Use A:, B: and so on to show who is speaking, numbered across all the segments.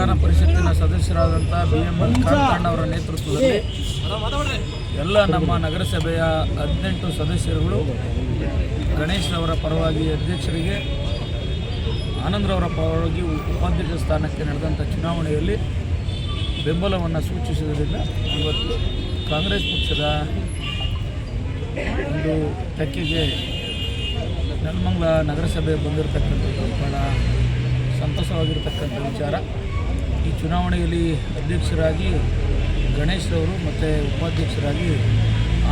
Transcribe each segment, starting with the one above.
A: ವಿಧಾನ ಪರಿಷತ್ತಿನ ಸದಸ್ಯರಾದಂಥ B M ಅವರ ನೇತೃತ್ವದಲ್ಲಿ ಎಲ್ಲ ನಮ್ಮ ನಗರಸಭೆಯ ಹದಿನೆಂಟು ಸದಸ್ಯರುಗಳು ಗಣೇಶ್ ಅವರ ಪರವಾಗಿ ಅಧ್ಯಕ್ಷರಿಗೆ ಆನಂದ್ರವರ ಪರವಾಗಿ ಉಪಾಧ್ಯಕ್ಷ ಸ್ಥಾನಕ್ಕೆ ನಡೆದಂಥ ಚುನಾವಣೆಯಲ್ಲಿ ಬೆಂಬಲವನ್ನು ಸೂಚಿಸುವುದರಿಂದ ಇವತ್ತು ಕಾಂಗ್ರೆಸ್ ಪಕ್ಷದ ಒಂದು ಟಕ್ಕಿಗೆ ನೆಲಮಂಗಲ ನಗರಸಭೆ ಬಂದಿರತಕ್ಕಂಥದ್ದು ಭಾಳ ಸಂತಸವಾಗಿರ್ತಕ್ಕಂಥ ವಿಚಾರ. ಈ ಚುನಾವಣೆಯಲ್ಲಿ ಅಧ್ಯಕ್ಷರಾಗಿ ಗಣೇಶ್ರವರು ಮತ್ತು ಉಪಾಧ್ಯಕ್ಷರಾಗಿ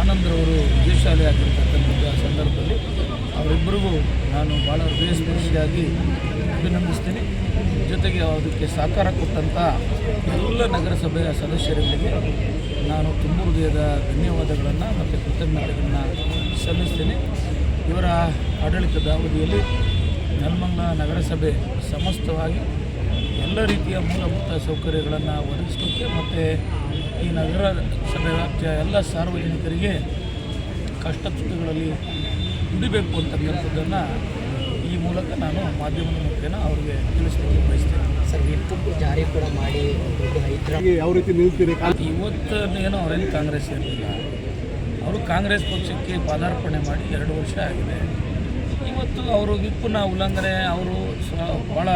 A: ಆನಂದ್ರವರು ವಿಜಯಶಾಲಿ ಆಗಿರ್ತಕ್ಕಂಥ ಸಂದರ್ಭದಲ್ಲಿ ಅವರಿಬ್ಬರಿಗೂ ನಾನು ಭಾಳ ಹೃದಯಸ್ಪರ್ಶಿಯಾಗಿ ಅಭಿನಂದಿಸ್ತೀನಿ. ಜೊತೆಗೆ ಅದಕ್ಕೆ ಸಹಕಾರ ಕೊಟ್ಟಂಥ ಎಲ್ಲ ನಗರಸಭೆಯ ಸದಸ್ಯರುಗಳಿಗೆ ನಾನು ತುಂಬ ಹೃದಯದ ಧನ್ಯವಾದಗಳನ್ನು ಮತ್ತು ಕೃತಜ್ಞತೆಗಳನ್ನು ಸಲ್ಲಿಸ್ತೀನಿ. ಇವರ ಆಡಳಿತದ ಅವಧಿಯಲ್ಲಿ ನೆಲಮಂಗಲ ನಗರಸಭೆ ಸಮಸ್ತವಾಗಿ ಎಲ್ಲ ರೀತಿಯ ಮೂಲಭೂತ ಸೌಕರ್ಯಗಳನ್ನು ಒದಗಿಸಲಿಕ್ಕೆ ಮತ್ತು ಈ ನಗರಸಭೆ ವ್ಯಾಪ್ತಿಯ ಎಲ್ಲ ಸಾರ್ವಜನಿಕರಿಗೆ ಕಷ್ಟ ಸುಖಗಳಲ್ಲಿ ದುಡಿಬೇಕು ಅಂತಕ್ಕಂಥದ್ದನ್ನು ಈ ಮೂಲಕ ನಾನು ಮಾಧ್ಯಮದ ಮುಖೇನ ಅವರಿಗೆ ತಿಳಿಸಲಿಕ್ಕೆ ಬಯಸ್ತೇನೆ.
B: ಸರ್ ವಿಪ್ಪು ಜಾರಿ ಕೂಡ ಮಾಡಿ ಹೈದರಾಬಾದ್
C: ಯಾವ ರೀತಿ ನಿಲ್ತೀರಿ?
A: ಇವತ್ತು ಏನೋ ಅವರೇನು ಕಾಂಗ್ರೆಸ್ ಇರಲಿಲ್ಲ. ಅವರು ಕಾಂಗ್ರೆಸ್ ಪಕ್ಷಕ್ಕೆ ಪಾದಾರ್ಪಣೆ ಮಾಡಿ ಎರಡು ವರ್ಷ ಆಗಿದೆ. ಇವತ್ತು ಅವರು ವಿಪ್ಪನ್ನ ಉಲ್ಲಂಘನೆ ಅವರು ಸಹ ಭಾಳ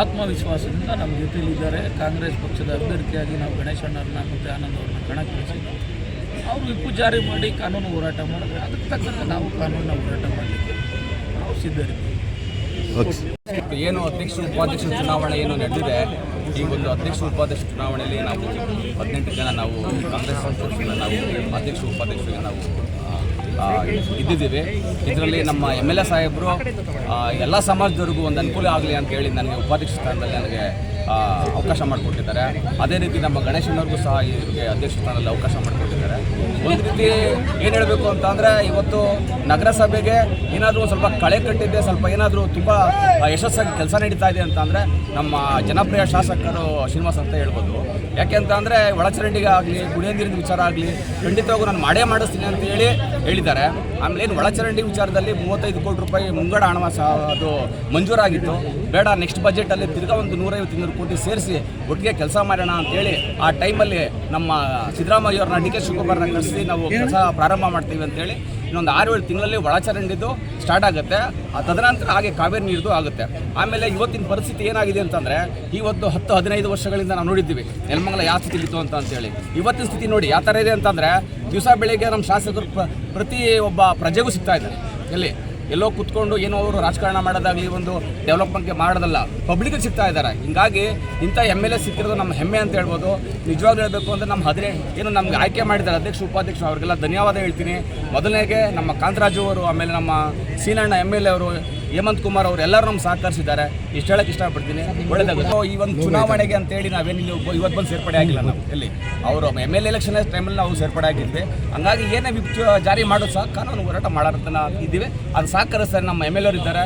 A: ಆತ್ಮವಿಶ್ವಾಸದಿಂದ ನಮ್ಮ ಜೊತೆಯಲ್ಲಿದ್ದಾರೆ ಕಾಂಗ್ರೆಸ್ ಪಕ್ಷದ ಅಭ್ಯರ್ಥಿಯಾಗಿ ನಾವು ಗಣೇಶಣ್ಣವ್ರನ್ನ ಮತ್ತು ಆನಂದ್ ಅವ್ರನ್ನ ಕಣಕ್ಕಿಳಿಸಿದ್ವಿ. ಅವರು ವಿಪ್ಪು ಜಾರಿ ಮಾಡಿ ಕಾನೂನು ಹೋರಾಟ ಮಾಡಿದ್ರೆ ಅದಕ್ಕೆ ತಕ್ಕಂತೆ ನಾವು ಕಾನೂನನ್ನ ಹೋರಾಟ ಮಾಡಲಿಕ್ಕೆ ನಾವು ಸಿದ್ಧರಿದ್ದೀವಿ.
D: ಏನು ಅಧ್ಯಕ್ಷ ಉಪಾಧ್ಯಕ್ಷ ಚುನಾವಣೆ ಏನು ನಡೆದಿದೆ? ಈ ಒಂದು ಅಧ್ಯಕ್ಷ ಉಪಾಧ್ಯಕ್ಷ ಚುನಾವಣೆಯಲ್ಲಿ ನಾವು ಹದಿನೆಂಟು ಜನ ನಾವು ಕಾಂಗ್ರೆಸ್ ಪಕ್ಷದಿಂದ ನಾವು ಅಧ್ಯಕ್ಷ ಉಪಾಧ್ಯಕ್ಷರಿಗೆ ನಾವು ಇದ್ದಿದ್ದೀವಿ. ಇದರಲ್ಲಿ ನಮ್ಮ ಎಂ ಎಲ್ ಎ ಸಾಹೇಬರು ಎಲ್ಲ ಸಮಾಜದವ್ರಿಗೂ ಒಂದು ಅನುಕೂಲ ಆಗಲಿ ಅಂತ ಹೇಳಿ ನನಗೆ ಉಪಾಧ್ಯಕ್ಷ ಸ್ಥಾನದಲ್ಲಿ ನನಗೆ ಅವಕಾಶ ಮಾಡಿಕೊಟ್ಟಿದ್ದಾರೆ. ಅದೇ ರೀತಿ ನಮ್ಮ ಗಣೇಶನವ್ರಿಗೂ ಸಹ ಇವರಿಗೆ ಅಧ್ಯಕ್ಷ ಸ್ಥಾನದಲ್ಲಿ ಅವಕಾಶ ಮಾಡಿಕೊಟ್ಟಿದ್ದಾರೆ. ಒಂದು ರೀತಿ ಏನು ಹೇಳಬೇಕು ಅಂತ ಅಂದರೆ, ಇವತ್ತು ನಗರಸಭೆಗೆ ಏನಾದರೂ ಸ್ವಲ್ಪ ಕಳೆ ಕಟ್ಟಿದ್ದೆ ಸ್ವಲ್ಪ ಏನಾದರೂ ತುಂಬ ಯಶಸ್ಸಾಗಿ ಕೆಲಸ ನಡೀತಾ ಇದೆ ಅಂತಂದರೆ ನಮ್ಮ ಜನಪ್ರಿಯ ಶಾಸಕರು ಶ್ರೀನಿವಾಸ್ ಅಂತ ಹೇಳ್ಬೋದು. ಯಾಕೆ ಅಂತ ಅಂದರೆ, ಒಳಚರಂಡಿಗೆ ಆಗಲಿ ಕುಡಿಯೋ ವಿಚಾರ ಆಗಲಿ, ಖಂಡಿತವಾಗೂ ನಾನು ಮಾಡೇ ಮಾಡಿಸ್ತೀನಿ ಅಂತ ಹೇಳಿ ಹೇಳಿದ್ದಾರೆ. ಆಮೇಲೆ ಏನು ಒಳಚರಂಡಿ ವಿಚಾರದಲ್ಲಿ ಮೂವತ್ತೈದು ಕೋಟಿ ರೂಪಾಯಿ ಮುಂಗಡ ಹಣ ಸಹ ಅದು ಮಂಜೂರಾಗಿತ್ತು. ಬೇಡ ನೆಕ್ಸ್ಟ್ ಬಜೆಟಲ್ಲಿ ತಿರ್ಗಾ ಒಂದು ನೂರೈವತ್ತು ಇನ್ನೂರು ಕೋಟಿ ಸೇರಿಸಿ ಒಟ್ಟಿಗೆ ಕೆಲಸ ಮಾಡೋಣ ಅಂತೇಳಿ ಆ ಟೈಮಲ್ಲಿ ನಮ್ಮ ಸಿದ್ದರಾಮಯ್ಯ ಅವ್ರನ್ನ ಡಿ ಕೆ ಶಿವಕುಮಾರ್ನ ಕರೆಸಿ ನಾವು ಕೆಲಸ ಪ್ರಾರಂಭ ಮಾಡ್ತೀವಿ ಅಂತೇಳಿ ಇನ್ನೊಂದು ಆರು ಏಳು ತಿಂಗಳಲ್ಲಿ ಒಳಚರಂಡಿದ್ದು ಸ್ಟಾರ್ಟ್ ಆಗುತ್ತೆ. ತದನಂತರ ಹಾಗೆ ಕಾವೇರಿ ನೀರ್ದು ಆಗುತ್ತೆ. ಆಮೇಲೆ ಇವತ್ತಿನ ಪರಿಸ್ಥಿತಿ ಏನಾಗಿದೆ ಅಂತಂದರೆ ಇವತ್ತು ಹತ್ತು, ಹದಿನೈದು ವರ್ಷಗಳಿಂದ ನಾವು ನೋಡಿದ್ದೀವಿ. ನೆಲಮಂಗಲ ಯಾವ ಸ್ಥಿತಿ ಇತ್ತು ಅಂತ ಅಂತೇಳಿ. ಇವತ್ತಿನ ಸ್ಥಿತಿ ನೋಡಿ ಯಾವ ಥರ ಇದೆ ಅಂತಂದರೆ ದಿವಸ ಬೆಳಿಗ್ಗೆ ನಮ್ಮ ಶಾಸಕರು ಪ್ರ- ಪ್ರತಿ ಒಬ್ಬ ಪ್ರಜೆಗೂ ಸಿಗ್ತಾ ಇದ್ದಾರೆ. ಎಲ್ಲಿ? ಎಲ್ಲೋ ಕುತ್ಕೊಂಡು ಏನೋ ಅವರು ರಾಜಕಾರಣ ಮಾಡೋದಾಗಲಿ ಒಂದು ಡೆವಲಪ್ಮೆಂಟ್ಗೆ ಮಾಡೋದಲ್ಲ ಪಬ್ಲಿಕ್ಗೆ ಸಿಗ್ತಾ ಇದ್ದಾರೆ. ಹಿಂಗಾಗಿ ಇಂಥ ಎಂ ಎಲ್ ಎ ಸಿಕ್ಕಿರೋದು ನಮ್ಮ ಹೆಮ್ಮೆ ಅಂತ ಹೇಳ್ಬೋದು. ನಿಜವಾಗ್ಲೂ ಹೇಳಬೇಕು ಅಂದರೆ ನಮ್ಮ ಹದಿನೇ ಏನು ನಮ್ಗೆ ಆಯ್ಕೆ ಮಾಡಿದ್ದಾರೆ ಅಧ್ಯಕ್ಷ ಉಪಾಧ್ಯಕ್ಷ ಅವ್ರಿಗೆಲ್ಲ ಧನ್ಯವಾದ ಹೇಳ್ತೀನಿ. ಮೊದಲನೇಗೆ ನಮ್ಮ ಕಾಂತರಾಜು ಅವರು, ಆಮೇಲೆ ನಮ್ಮ ಸೀನಣ್ಣ ಎಂ ಎಲ್ ಎ ಅವರು ಹೇಮಂತ್ ಕುಮಾರ್ ಅವರು ಎಲ್ಲರೂ ನಮ್ಗೆ ಸಹಕರಿಸಿದ್ದಾರೆ. ಇಷ್ಟು ಹೇಳಕ್ಕೆ ಇಷ್ಟಪಡ್ತೀನಿ. ಒಳ್ಳೆದಾಗುತ್ತೆ. ಈ ಒಂದು ಚುನಾವಣೆಗೆ ಅಂತೇಳಿ ನಾವೇನಿಲ್ಲ ಇವತ್ತು ಬಂದು ಸೇರ್ಪಡೆ ಆಗಿಲ್ಲ ನಾವು ಎಲ್ಲಿ? ಅವರು ಎಂ ಎಲ್ ಎಲೆಕ್ಷನ್ ಟೈಮಲ್ಲಿ ನಾವು ಸೇರ್ಪಡೆ ಆಗಿದ್ವಿ. ಹಂಗಾಗಿ ಏನೇ ವಿಪ್ ಜಾರಿ ಮಾಡೋದು ಸಹ ಕಾನೂನು ಹೋರಾಟ ಮಾಡೋದನ್ನ ಇದ್ದೀವಿ. ಅದು ಸಹಕರಿಸ್ತಾರೆ ನಮ್ಮ ಎಂ ಎಲ್ ಎರು ಇದ್ದಾರೆ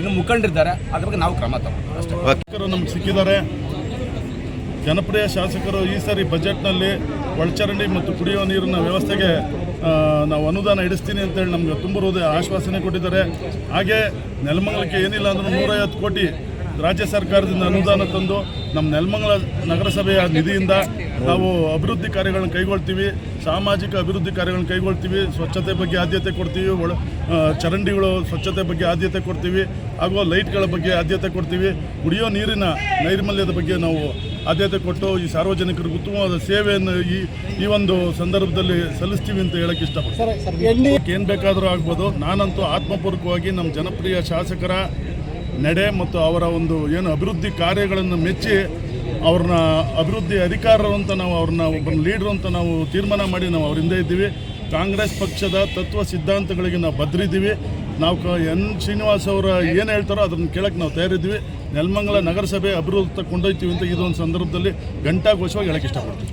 D: ಇನ್ನು ಮುಖಂಡರಿದ್ದಾರೆ. ಅದ್ರ ಬಗ್ಗೆ ನಾವು ಕ್ರಮ ತಗೊಂಡು
C: ನಮ್ಗೆ ಸಿಕ್ಕಿದ್ದಾರೆ. ಜನಪ್ರಿಯ ಶಾಸಕರು ಈ ಸಾರಿ ಬಜೆಟ್ನಲ್ಲಿ ಒಳಚರಂಡಿ ಮತ್ತು ಕುಡಿಯುವ ನೀರಿನ ವ್ಯವಸ್ಥೆಗೆ ನಾವು ಅನುದಾನ ಇಡಿಸ್ತೀನಿ ಅಂತೇಳಿ ನಮಗೆ ತುಂಬ ಆಶ್ವಾಸನೆ ಕೊಟ್ಟಿದ್ದಾರೆ. ಹಾಗೆ ನೆಲಮಂಗಲಕ್ಕೆ ಏನಿಲ್ಲ ಅಂದರೂ ನೂರೈವತ್ತು ಕೋಟಿ ರಾಜ್ಯ ಸರ್ಕಾರದಿಂದ ಅನುದಾನ ತಂದು ನಮ್ಮ ನೆಲಮಂಗಲ ನಗರಸಭೆಯ ನಿಧಿಯಿಂದ ನಾವು ಅಭಿವೃದ್ಧಿ ಕಾರ್ಯಗಳನ್ನು ಕೈಗೊಳ್ತೀವಿ ಸಾಮಾಜಿಕ ಅಭಿವೃದ್ಧಿ ಕಾರ್ಯಗಳನ್ನು ಕೈಗೊಳ್ತೀವಿ ಸ್ವಚ್ಛತೆ ಬಗ್ಗೆ ಆದ್ಯತೆ ಕೊಡ್ತೀವಿ ಒಳ ಚರಂಡಿಗಳು ಸ್ವಚ್ಛತೆ ಬಗ್ಗೆ ಆದ್ಯತೆ ಕೊಡ್ತೀವಿ ಹಾಗೂ ಲೈಟ್ಗಳ ಬಗ್ಗೆ ಆದ್ಯತೆ ಕೊಡ್ತೀವಿ. ಕುಡಿಯೋ ನೀರಿನ ನೈರ್ಮಲ್ಯದ ಬಗ್ಗೆ ನಾವು ಆದ್ಯತೆ ಕೊಟ್ಟು ಈ ಸಾರ್ವಜನಿಕರಿಗೆ ಉತ್ತಮವಾದ ಸೇವೆಯನ್ನು ಈ ಈ ಒಂದು ಸಂದರ್ಭದಲ್ಲಿ ಸಲ್ಲಿಸ್ತೀವಿ ಅಂತ ಹೇಳಕ್ಕೆ ಇಷ್ಟಪಡ್ತೀನಿ. ಏನು ಬೇಕಾದರೂ ಆಗ್ಬೋದು. ನಾನಂತೂ ಆತ್ಮಪೂರ್ವಕವಾಗಿ ನಮ್ಮ ಜನಪ್ರಿಯ ಶಾಸಕರ ನಡೆ ಮತ್ತು ಅವರ ಒಂದು ಏನು ಅಭಿವೃದ್ಧಿ ಕಾರ್ಯಗಳನ್ನು ಮೆಚ್ಚಿ ಅವ್ರನ್ನ ಅಭಿವೃದ್ಧಿ ಅಧಿಕಾರರು ಅಂತ ನಾವು ಅವ್ರನ್ನ ಒಬ್ಬರನ್ನ ಲೀಡ್ರು ಅಂತ ನಾವು ತೀರ್ಮಾನ ಮಾಡಿ ನಾವು ಅವ್ರ ಹಿಂದೆ ಇದ್ದೀವಿ. ಕಾಂಗ್ರೆಸ್ ಪಕ್ಷದ ತತ್ವ ಸಿದ್ಧಾಂತಗಳಿಗೆ ನಾವು ಬದ್ರಿದ್ದೀವಿ. ನಾವು ಕ ಎನ್ ಶ್ರೀನಿವಾಸ್ ಅವರ ಏನು ಹೇಳ್ತಾರೋ ಅದನ್ನು ಕೇಳಕ್ಕೆ ನಾವು ತಯಾರಿದ್ದೀವಿ. ನೆಲಮಂಗಲ ನಗರಸಭೆ ಅಭಿವೃದ್ಧಿ ಕೊಂಡೊಯ್ತೀವಿ ಅಂತ ಇದೊಂದು ಸಂದರ್ಭದಲ್ಲಿ ಗಂಟಾಘೋಷವಾಗಿ ಹೇಳಕ್ಕೆ ಇಷ್ಟಪಡ್ತೀವಿ